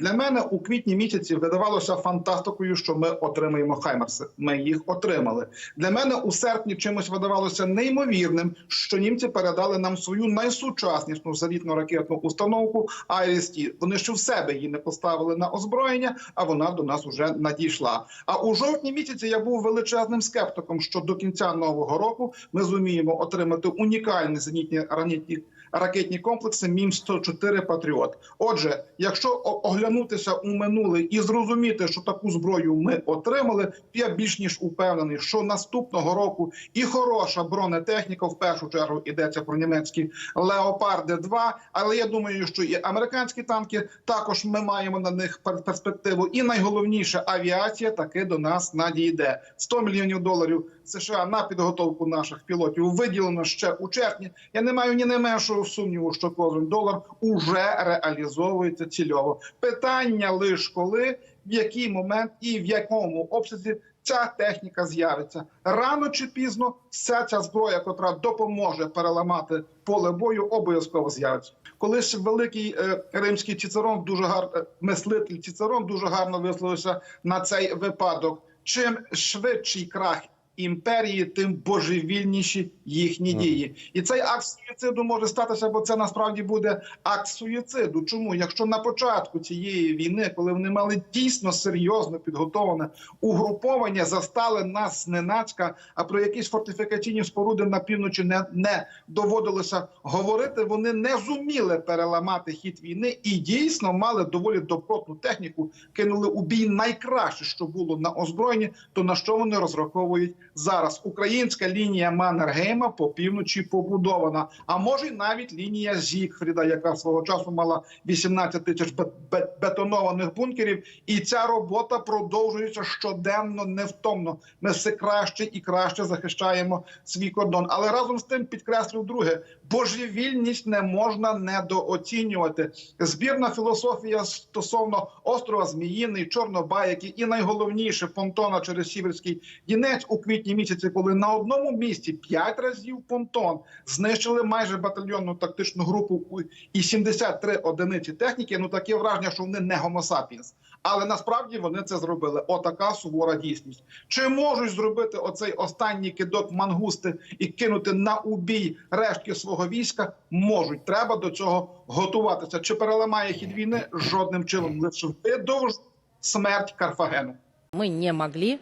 Для мене у квітні місяці видавалося фантастикою, що ми отримаємо Хаймерси. Ми їх отримали. Для мене у серпні чимось видавалося неймовірним, що німці передали нам свою найсучаснішу завітну ракетну установку IRIS-T. Вони ще в себе її не поставили на озброєння, а вона до нас уже надійшла. А у жовтні місяці я був величезним скептиком, що до кінця нового року ми зуміємо отримати унікальні зенітні ранітні ракетні комплекси Мім 104 Патріот. Отже, якщо оглянутися у минуле і зрозуміти, що таку зброю ми отримали, я більш ніж упевнений, що наступного року і хороша бронетехніка, в першу чергу йдеться про німецькі леопарди 2 але я думаю, що і американські танки також ми маємо на них перспективу. І найголовніше авіація таки до нас надійде 100 мільйонів доларів США на підготовку наших пілотів виділено ще у червні. Я не маю ні найменшого сумніву, що кожен долар уже реалізовується цільово. Питання лише коли, в який момент і в якому обсязі. Ця техніка з'явиться рано чи пізно. Вся ця зброя, котра допоможе переламати поле бою, обов'язково з'явиться. Колись великий е, римський Цицерон дуже гар... е, мислитель Цицерон дуже гарно висловився на цей випадок. Чим швидший крах імперії, тим божевільніші їхні дії, і цей акт суїциду може статися, бо це насправді буде акт суїциду. Чому якщо на початку цієї війни, коли вони мали дійсно серйозно підготовлене угруповання, застали нас зненацька, а про якісь фортифікаційні споруди на півночі не, не доводилося говорити. Вони не зуміли переламати хід війни і дійсно мали доволі добротну техніку. Кинули у бій найкраще, що було на озброєнні. То на що вони розраховують зараз? Українська лінія Маннергейма по півночі побудована, а може навіть лінія Зігфріда, яка свого часу мала 18 тисяч бе- бе- бетонованих бункерів, і ця робота продовжується щоденно, невтомно. Ми все краще і краще захищаємо свій кордон. Але разом з тим підкреслю друге: божевільність не можна недооцінювати. Збірна філософія стосовно острова Зміїний, Чорнобайки і найголовніше понтона через Сіверський Дінець у квітні місяці, коли на одному місці п'ять разів понтон знищили майже батальйонну тактичну групу і 73 одиниці техніки. Ну таке враження, що вони не sapiens. Але насправді вони це зробили. Отака сувора дійсність. Чи можуть зробити оцей останній кидок мангусти і кинути на убій рештки свого війська? Можуть. Треба до цього готуватися. Чи переламає хід війни? Жодним чином. Лише видовж смерть Карфагену. Мы не могли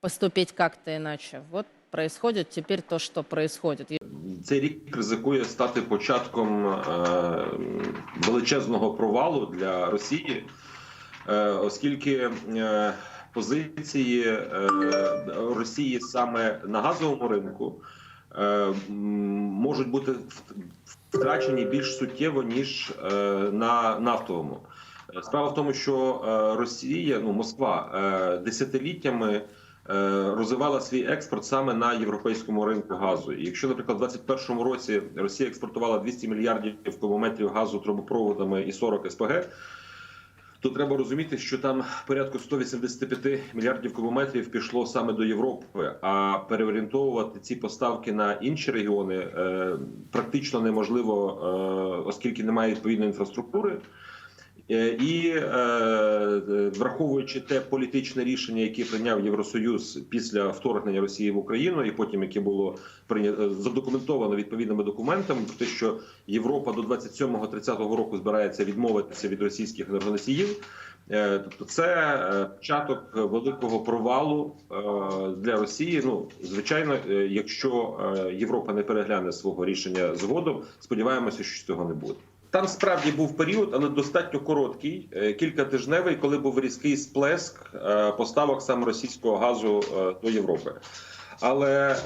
поступить как-то иначе. Вот происходит теперь то, что происходит. Цей рік ризикує стати початком е, величезного провалу для Росії, е, оскільки е, позиції Росії саме на газовому ринку можуть бути втрачені більш суттєво ніж на нафтовому. Справа в тому, що Росія, ну Москва, десятиліттями розвивала свій експорт саме на європейському ринку газу. І якщо, наприклад, у 2021 році Росія експортувала 200 мільярдів кубометрів газу трубопроводами і 40 СПГ, то треба розуміти, що там порядку 185 мільярдів кубометрів пішло саме до Європи. А переорієнтовувати ці поставки на інші регіони е, практично неможливо, е, оскільки немає відповідної інфраструктури. Е, І е, е, враховуючи те політичне рішення, яке прийняв Євросоюз після вторгнення Росії в Україну, і потім яке було прийнято задокументовано відповідними документами, те, що Європа до 27-30 року збирається відмовитися від російських енергоносіїв. Тобто, це початок великого провалу для Росії. Ну звичайно, якщо Європа не перегляне свого рішення згодом, сподіваємося, що цього не буде. Там справді був період, але достатньо короткий, е, кількатижневий, коли був різкий сплеск е, поставок саме російського газу е, до Європи. Але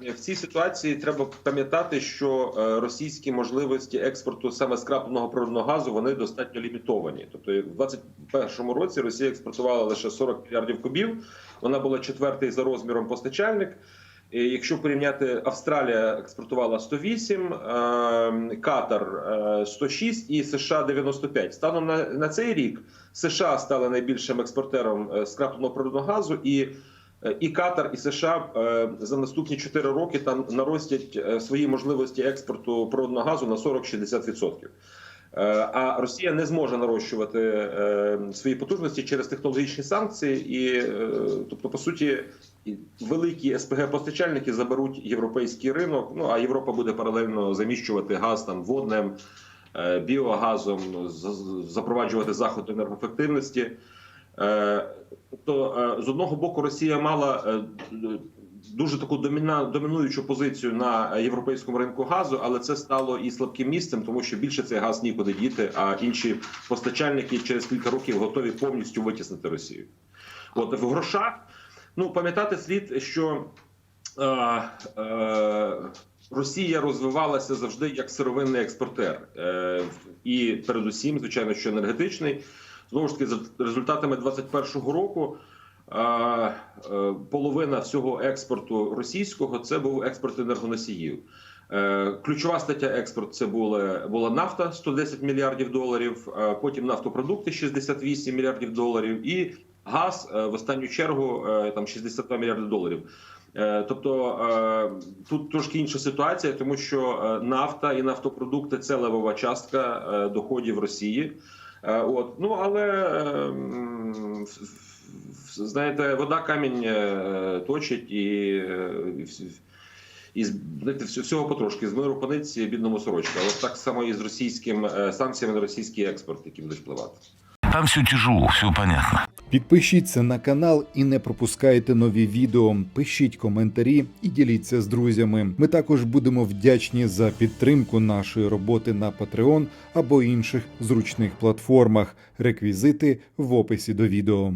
в цій ситуації треба пам'ятати, що російські можливості експорту саме скрапленого природного газу вони достатньо лімітовані. Тобто, в 2021 році Росія експортувала лише 40 мільярдів кубів. Вона була четвертий за розміром постачальник. І Якщо порівняти, Австралія експортувала 108, е, Катар е, 106 і США 95. Станом на, цей рік США стали найбільшим експортером е, скрапленого природного газу і Е, І Катар, і США е, за наступні 4 роки там наростять е, свої можливості експорту природного газу на 40-60%. Е, А Росія не зможе нарощувати е, свої потужності через технологічні санкції, і е, тобто, по суті, великі СПГ постачальники заберуть європейський ринок. Ну а Європа буде паралельно заміщувати газ там водним, біогазом, запроваджувати заходи енергоефективності. Тобто, з одного боку, Росія мала дуже таку доміна, домінуючу позицію на європейському ринку газу, але це стало і слабким місцем, тому що більше цей газ нікуди діти, а інші постачальники через кілька років готові повністю витіснити Росію. От в грошах, ну пам'ятати слід, що е, е, Росія розвивалася завжди як сировинний експортер, е, і передусім, звичайно, що енергетичний. Знову ж таки, за результатами 2021 року. Е, Половина всього експорту російського це був експорт енергоносіїв. Е, Ключова стаття експорт це була, була нафта 110 мільярдів доларів, потім нафтопродукти 68 мільярдів доларів, і газ е, в останню чергу там 62 мільярди доларів. Тобто тут трошки інша ситуація, тому що нафта і нафтопродукти це левова частка доходів Росії. От ну але е, м, в- в- знаєте, вода камінь е, точить і, е, і знаєте, всього потрошки з миру пониці бідному сорочка. От так само і з російським е, санкціями на російський експорт, які будуть впливати. Там все тяжело, все понятно. Підпишіться на канал і не пропускайте нові відео. Пишіть коментарі і діліться з друзями. Ми також будемо вдячні за підтримку нашої роботи на Patreon або інших зручних платформах. Реквізити в описі до відео.